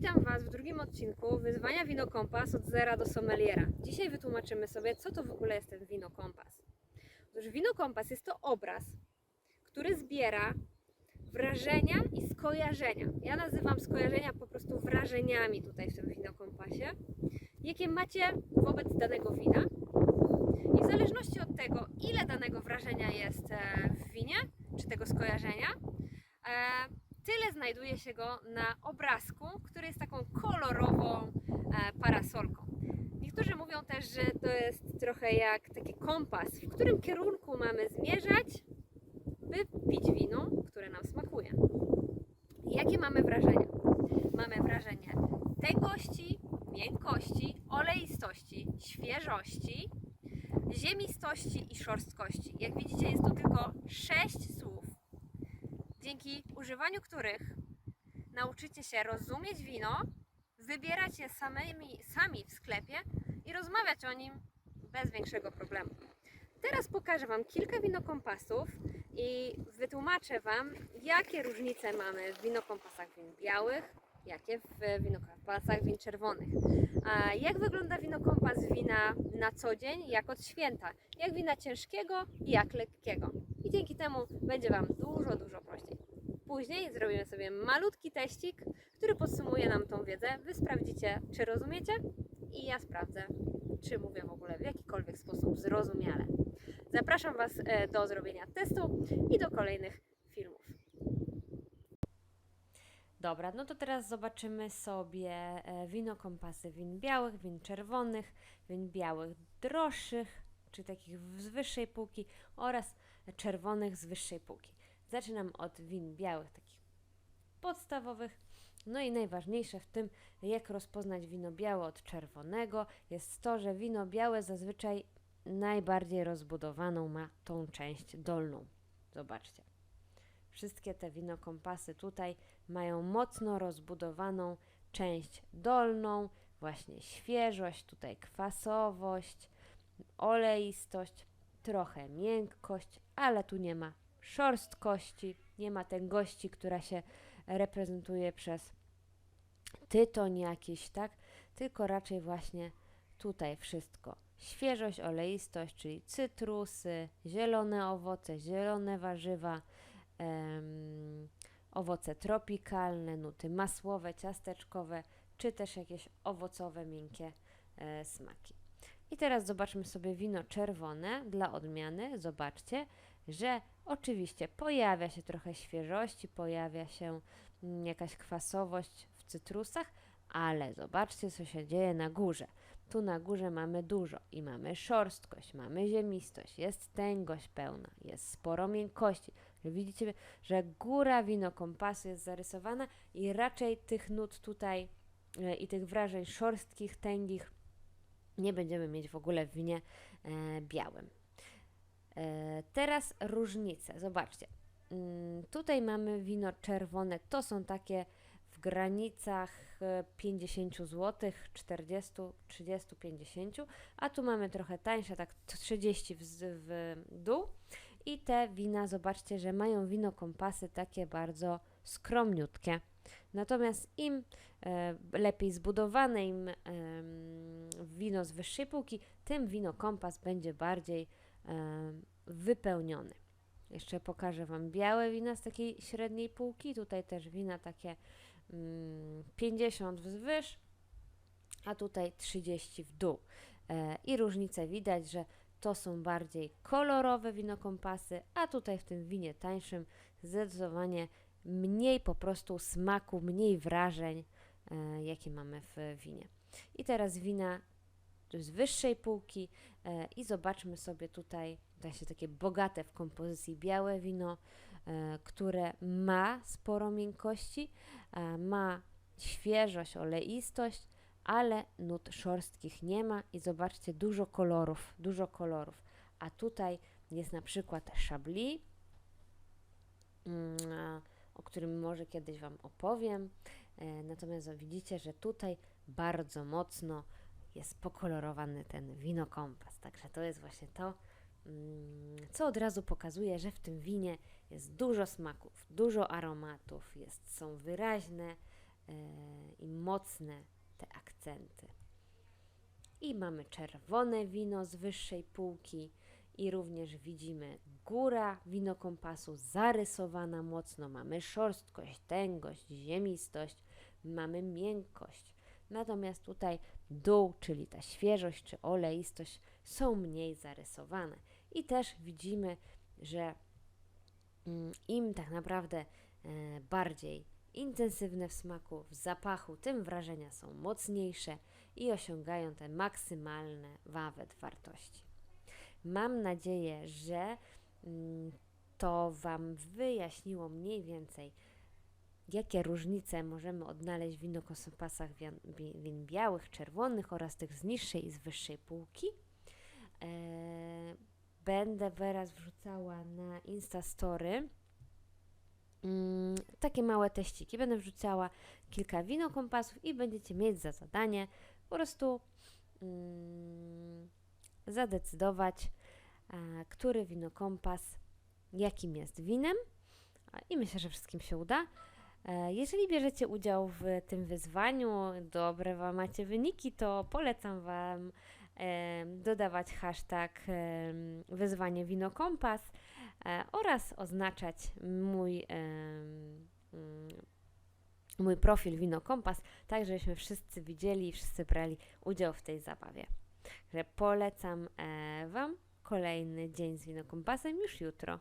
Witam Was w drugim odcinku wyzwania Wino Kompas od zera do sommeliera. Dzisiaj wytłumaczymy sobie, co to w ogóle jest ten Wino Kompas. Otóż Wino Kompas jest to obraz, który zbiera wrażenia i skojarzenia. Ja nazywam skojarzenia po prostu wrażeniami tutaj w tym Wino Kompasie, jakie macie wobec danego wina. I w zależności od tego, ile danego wrażenia jest e, w winie, czy tego skojarzenia, e, tyle znajduje się go na obrazku, który jest taką kolorową e, parasolką. Niektórzy mówią też, że to jest trochę jak taki kompas, w którym kierunku mamy zmierzać, by pić wino, które nam smakuje. Jakie mamy wrażenia? Mamy wrażenie tęgości, miękkości, oleistości, świeżości, ziemistości i szorstkości. Jak widzicie, jest tu tylko sześć słów, dzięki używaniu których nauczycie się rozumieć wino, wybierać je samymi, sami w sklepie i rozmawiać o nim bez większego problemu. Teraz pokażę Wam kilka winokompasów i wytłumaczę Wam, jakie różnice mamy w winokompasach win białych, jakie w winokompasach win czerwonych. A jak wygląda winokompas wina na co dzień, jak od święta, jak wina ciężkiego i jak lekkiego. I dzięki temu będzie Wam dużo, dużo. Później zrobimy sobie malutki teścik, który podsumuje nam tą wiedzę. Wy sprawdzicie, czy rozumiecie i ja sprawdzę, czy mówię w ogóle w jakikolwiek sposób zrozumiale. Zapraszam Was e, do zrobienia testu i do kolejnych filmów. Dobra, no to teraz zobaczymy sobie e, wino kompasy win białych, win czerwonych, win białych droższych, czy takich z wyższej półki oraz czerwonych z wyższej półki. Zaczynam od win białych, takich podstawowych. No i najważniejsze w tym, jak rozpoznać wino białe od czerwonego, jest to, że wino białe zazwyczaj najbardziej rozbudowaną ma tą część dolną. Zobaczcie. Wszystkie te winokompasy tutaj mają mocno rozbudowaną część dolną, właśnie świeżość, tutaj kwasowość, oleistość, trochę miękkość, ale tu nie ma szorstkości, nie ma tęgości, która się reprezentuje przez tytoń jakiś, tak? Tylko raczej właśnie tutaj wszystko. Świeżość, oleistość, czyli cytrusy, zielone owoce, zielone warzywa, em, owoce tropikalne, nuty masłowe, ciasteczkowe, czy też jakieś owocowe, miękkie e, smaki. I teraz zobaczmy sobie wino czerwone dla odmiany. Zobaczcie, że oczywiście pojawia się trochę świeżości, pojawia się mm, jakaś kwasowość w cytrusach, ale zobaczcie, co się dzieje na górze. Tu na górze mamy dużo i mamy szorstkość, mamy ziemistość, jest tęgość pełna, jest sporo miękkości. Widzicie, że góra winokompasu jest zarysowana i raczej tych nut tutaj e, i tych wrażeń szorstkich, tęgich nie będziemy mieć w ogóle w winie e, białym. E, teraz różnice. Zobaczcie. Mm, tutaj mamy wino czerwone. To są takie w granicach e, 50 zł, 40, 30, 50, a tu mamy trochę tańsze, tak 30 w, w dół. I te wina, zobaczcie, że mają wino kompasy takie bardzo skromniutkie. Natomiast im e, lepiej zbudowane, im em, wino z wyższej półki, tym wino kompas będzie bardziej wypełniony. Jeszcze pokażę Wam białe wina z takiej średniej półki. Tutaj też wina takie mm, 50 wzwyż, a tutaj 30 w dół. E, I różnicę widać, że to są bardziej kolorowe winokompasy, a tutaj w tym winie tańszym zdecydowanie mniej po prostu smaku, mniej wrażeń, e, jakie mamy w winie. I teraz wina z wyższej półki e, i zobaczmy sobie tutaj właśnie takie bogate w kompozycji białe wino, e, które ma sporo miękkości, e, ma świeżość, oleistość, ale nut szorstkich nie ma i zobaczcie dużo kolorów, dużo kolorów. A tutaj jest na przykład Chablis, mm, o którym może kiedyś Wam opowiem. Natomiast widzicie, że tutaj bardzo mocno jest pokolorowany ten winokompas. Także to jest właśnie to, mm, co od razu pokazuje, że w tym winie jest dużo smaków, dużo aromatów, jest, są wyraźne i mocne te akcenty. I mamy czerwone wino z wyższej półki i również widzimy góra winokompasu zarysowana mocno. Mamy szorstkość, tęgość, ziemistość, mamy miękkość. Natomiast tutaj dół, czyli ta świeżość czy oleistość są mniej zarysowane. I też widzimy, że mm, im tak naprawdę e, bardziej intensywne w smaku, w zapachu, tym wrażenia są mocniejsze i osiągają te maksymalne wawet wartości. Mam nadzieję, że mm, to Wam wyjaśniło mniej więcej, jakie różnice możemy odnaleźć w winokompasach wian- wi- win białych, czerwonych oraz tych z niższej i z wyższej półki. E, będę wyraz wrzucała na Instastory mm, takie małe teściki. Będę wrzucała kilka winokompasów i będziecie mieć za zadanie po prostu mm, zadecydować, a, który winokompas jakim jest winem. I myślę, że wszystkim się uda. E, Jeżeli bierzecie udział w tym wyzwaniu, dobre Wam macie wyniki, to polecam Wam dodawać hashtag wyzwanie winokompas e, oraz oznaczać mój, mm, mój profil winokompas, tak żebyśmy wszyscy widzieli i wszyscy brali udział w tej zabawie. Polecam e, Wam kolejny dzień z winokompasem już jutro.